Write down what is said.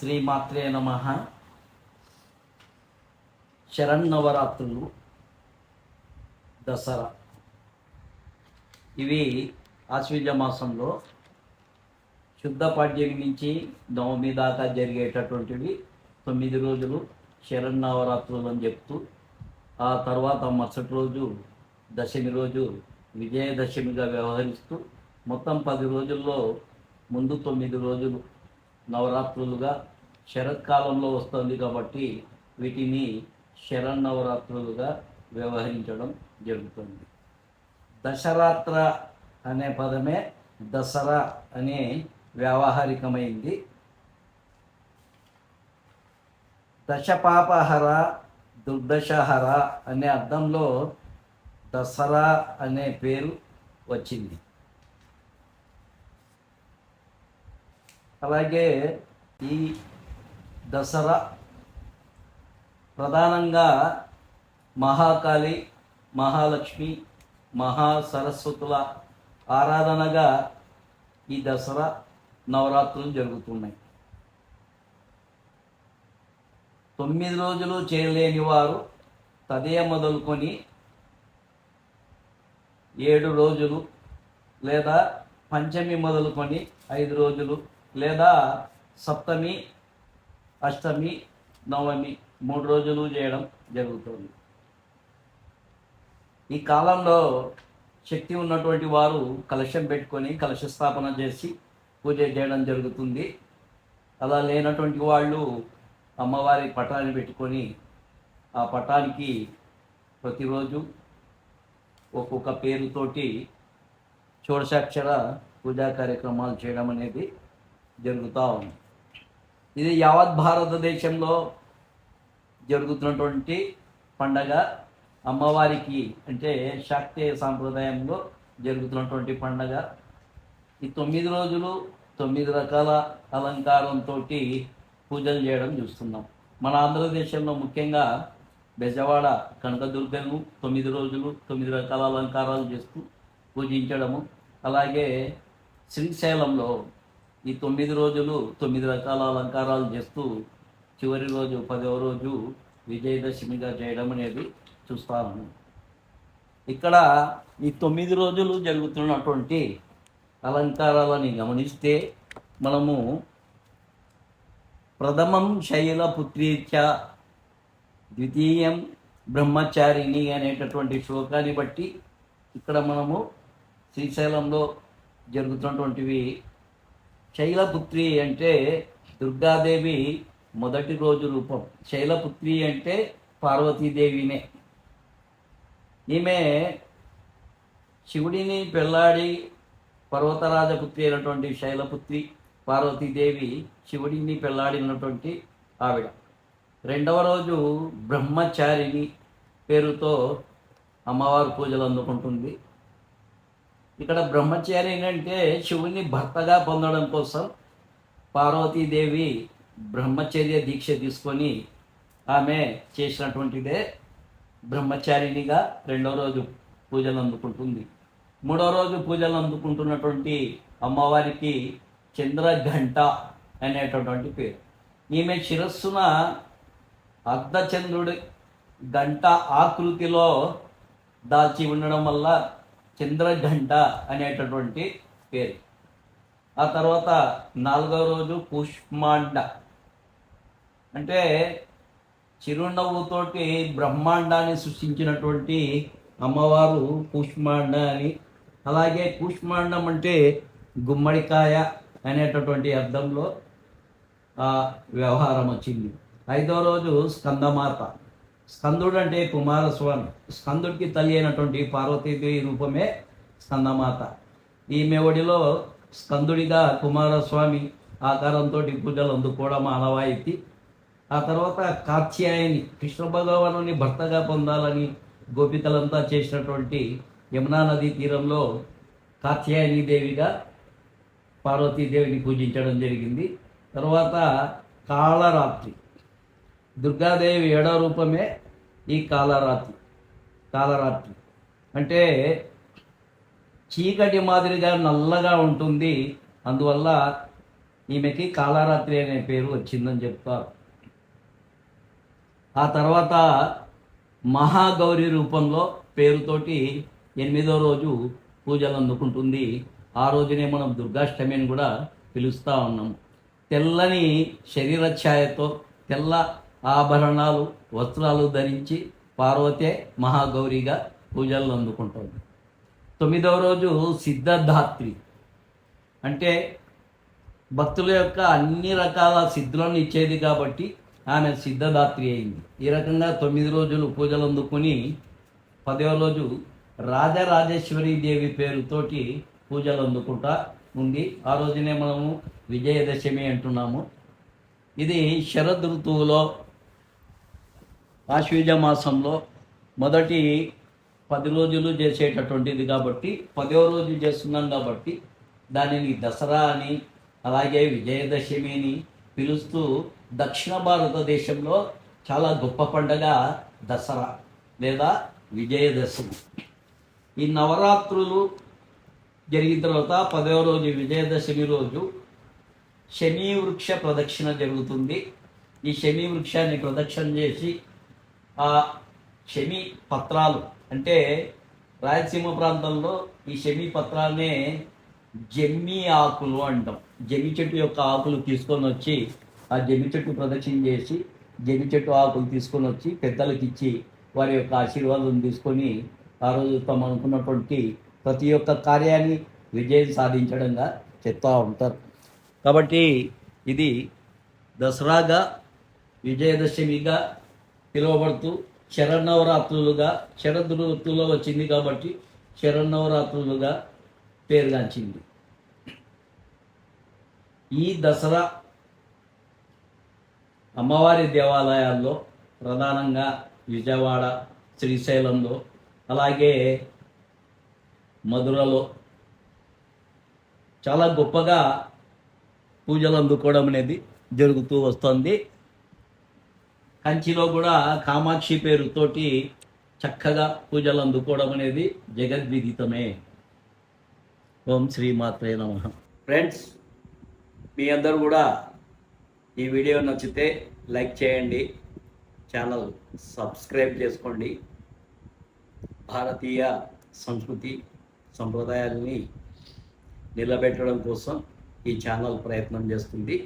శ్రీమాత్రే నమ. శరన్నవరాత్రులు దసరా. ఇవి ఆశ్వీజ మాసంలో శుద్ధ పాడ్యమి నుంచి నవమి దాకా జరిగేటటువంటివి. తొమ్మిది రోజులు శరన్నవరాత్రులు అని చెప్తూ ఆ తర్వాత మరుసటి రోజు దశమి రోజు విజయదశమిగా వ్యవహరిస్తూ మొత్తం పది రోజుల్లో ముందు తొమ్మిది రోజులు నవరాత్రులుగా శరత్కాలంలో వస్తుంది కాబట్టి వీటిని శరన్నవరాత్రులుగా వ్యవహరించడం జరుగుతుంది. దశరాత్ర అనే పదమే దసరా అనే వ్యావహారికమైంది. దశపాపహర దుర్దశహర అనే అర్థంలో దసరా అనే పేరు వచ్చింది. అలాగే ఈ దసరా ప్రధానంగా మహాకాళి మహాలక్ష్మి మహాసరస్వతుల ఆరాధనగా ఈ దసరా నవరాత్రులు జరుగుతున్నాయి. తొమ్మిది రోజులు చేయలేని వారు తదయ మొదలుకొని ఏడు రోజులు లేదా పంచమి మొదలుకొని ఐదు రోజులు లేదా సప్తమి అష్టమి నవమి మూడు రోజులు చేయడం జరుగుతుంది. ఈ కాలంలో శక్తి ఉన్నటువంటి వారు కలశం పెట్టుకొని కలశ స్థాపన చేసి పూజ చేయడం జరుగుతుంది. అలా లేనటువంటి వాళ్ళు అమ్మవారి పటాన్ని పెట్టుకొని ఆ పటానికి ప్రతిరోజు ఒక్కొక్క పేరుతోటి షోడశాక్షర పూజా కార్యక్రమాలు చేయడం అనేది జరుగుతూ. ఉంది ఇది యావత్ భారతదేశంలో జరుగుతున్నటువంటి పండగ అమ్మవారికి అంటే శాక్తీయ సాంప్రదాయంలో జరుగుతున్నటువంటి పండగ. ఈ తొమ్మిది రోజులు తొమ్మిది రకాల అలంకారంతో పూజలు చేయడం చూస్తున్నాం. మన ఆంధ్రదేశంలో ముఖ్యంగా బెజవాడ కనకదుర్గను తొమ్మిది రోజులు తొమ్మిది రకాల అలంకారాలు చేస్తూ పూజించడము. అలాగే శ్రీశైలంలో ఈ తొమ్మిది రోజులు తొమ్మిది రకాల అలంకారాలు చేస్తూ చివరి రోజు పదవ రోజు విజయదశమిగా చేయడం అనేది చూస్తాను ఇక్కడ ఈ తొమ్మిది రోజులు జరుగుతున్నటువంటి అలంకారాలని గమనిస్తే మనము ప్రథమం శైలపుత్రీచ ద్వితీయం బ్రహ్మచారిణి అనేటటువంటి శ్లోకాన్ని బట్టి ఇక్కడ మనము శ్రీశైలంలో జరుగుతున్నటువంటివి శైలపుత్రి అంటే దుర్గాదేవి మొదటి రోజు రూపం. శైలపుత్రి అంటే పార్వతీదేవినే. ఈమె శివుడిని పెళ్ళాడి పర్వతరాజపుత్రి అయినటువంటి శైలపుత్రి పార్వతీదేవి శివుడిని పెళ్ళాడినటువంటి ఆవిడ. రెండవ రోజు బ్రహ్మచారిణి పేరుతో అమ్మవారు పూజలు అందుకుంటుంది. ఇక్కడ బ్రహ్మచారి అంటే శివుని భర్తగా పొందడం కోసం పార్వతీదేవి బ్రహ్మచర్య దీక్ష తీసుకొని ఆమె చేసినటువంటిదే బ్రహ్మచారిణిగా రెండో రోజు పూజలు అందుకుంటుంది. మూడో రోజు పూజలు అందుకుంటున్నటువంటి అమ్మవారికి చంద్రఘంట అనేటటువంటి పేరు. ఈమె శిరస్సున అర్ధచంద్రుడి గంట ఆకృతిలో దాల్చి ఉండడం వల్ల చంద్రఘంట అనేటటువంటి పేరు. ఆ తర్వాత నాలుగవ రోజు కుష్మాండ అంటే చిరునవ్వుతోటి బ్రహ్మాండాన్ని సృష్టించినటువంటి అమ్మవారు కూష్మాండ అని. అలాగే కూష్మాండం అంటే గుమ్మడికాయ అనేటటువంటి అర్థంలో వ్యవహారం వచ్చింది. ఐదో రోజు స్కందమాత. స్కందుడు అంటే కుమారస్వామి. స్కందుడికి తల్లి అయినటువంటి పార్వతీదేవి రూపమే స్కందమాత. ఈమె ఒడిలో స్కందుడిగా కుమారస్వామి ఆకారంతో పూజలు అందుకోవడం ఆనవాయితీ. ఆ తర్వాత కాత్యాయని కృష్ణ భగవానుని భర్తగా పొందాలని గోపికలంతా చేసినటువంటి యమునా నదీ తీరంలో కాత్యాయని దేవిగా పార్వతీదేవిని పూజించడం జరిగింది. తర్వాత కాళరాత్రి. దుర్గాదేవి ఏడో రూపమే ఈ కాలరాత్రి. కాలరాత్రి. అంటే చీకటి మాదిరిగా నల్లగా ఉంటుంది. అందువల్ల ఈమెకి కాలరాత్రి అనే పేరు వచ్చిందని చెప్తారు. ఆ తర్వాత మహాగౌరి రూపంలో పేరుతోటి ఎనిమిదో రోజు పూజలు అందుకుంటుంది. ఆ రోజునే మనం దుర్గాష్టమి అని కూడా పిలుస్తూ ఉన్నాం. తెల్లని శరీర ఛాయతో తెల్ల ఆభరణాలు వస్త్రాలు ధరించి పార్వతే మహాగౌరిగా పూజలు అందుకుంటుంది. తొమ్మిదవ రోజు సిద్ధధాత్రి. అంటే భక్తుల యొక్క అన్ని రకాల సిద్ధులను ఇచ్చేది కాబట్టి ఆమె సిద్ధదాత్రి అయింది. ఈ రకంగా తొమ్మిది రోజులు పూజలు అందుకుని పదవ రోజు రాజరాజేశ్వరి దేవి పేరుతోటి పూజలు అందుకుంటా ఉంది ఆ రోజునే మనము విజయదశమి అంటున్నాము. ఇది శరద్ ఋతువులో ఆశ్వీజ మాసంలో మొదటి పది రోజులు చేసేటటువంటిది కాబట్టి పదవ రోజు చేస్తున్నాం కాబట్టి దానిని దసరా అని అలాగే విజయదశమి అని పిలుస్తూ దక్షిణ భారతదేశంలో చాలా గొప్ప పండగ దసరా లేదా విజయదశమి. ఈ నవరాత్రులు జరిగిన తర్వాత పదవ రోజు విజయదశమి రోజు శని వృక్ష ప్రదక్షిణ జరుగుతుంది. ఈ శని వృక్షాన్ని ప్రదక్షిణ చేసి ఆ శమి పత్రాలు. అంటే రాయలసీమ ప్రాంతంలో ఈ షమి పత్రాలనే జమ్మి ఆకులు అంటాం. జమ్మి చెట్టు యొక్క ఆకులు తీసుకొని వచ్చి ఆ జమ్మి చెట్టు ప్రదక్షిణ చేసి జమ్మి చెట్టు ఆకులు తీసుకొని వచ్చి పెద్దలకు ఇచ్చి వారి యొక్క ఆశీర్వాదం తీసుకొని ఆ రోజు తమ అనుకున్నటువంటి ప్రతి ఒక్క కార్యాన్ని విజయం సాధించడంగా చెప్తూ ఉంటారు. కాబట్టి ఇది దసరాగా విజయదశమిగా పిలువబడుతూ శరన్నవరాత్రులుగా శరద్ ఋతువులో వచ్చింది కాబట్టి శరన్నవరాత్రులుగా పేరుగాంచింది. ఈ దసరా అమ్మవారి దేవాలయాల్లో ప్రధానంగా విజయవాడ శ్రీశైలంలో అలాగే మధురలో చాలా గొప్పగా పూజలు అందుకోవడం అనేది జరుగుతూ వస్తుంది. కంచిలో కూడా కామాక్షి పేరుతోటి చక్కగా పూజలు అందుకోవడం అనేది జగద్విదితమే. ఓం శ్రీమాత్రే నమ. ఫ్రెండ్స్ మీ అందరూ కూడా ఈ వీడియో నచ్చితే లైక్ చేయండి ఛానల్ సబ్స్క్రైబ్ చేసుకోండి. భారతీయ సంస్కృతి సంప్రదాయాల్ని నిలబెట్టడం కోసం ఈ ఛానల్ ప్రయత్నం చేస్తుంది.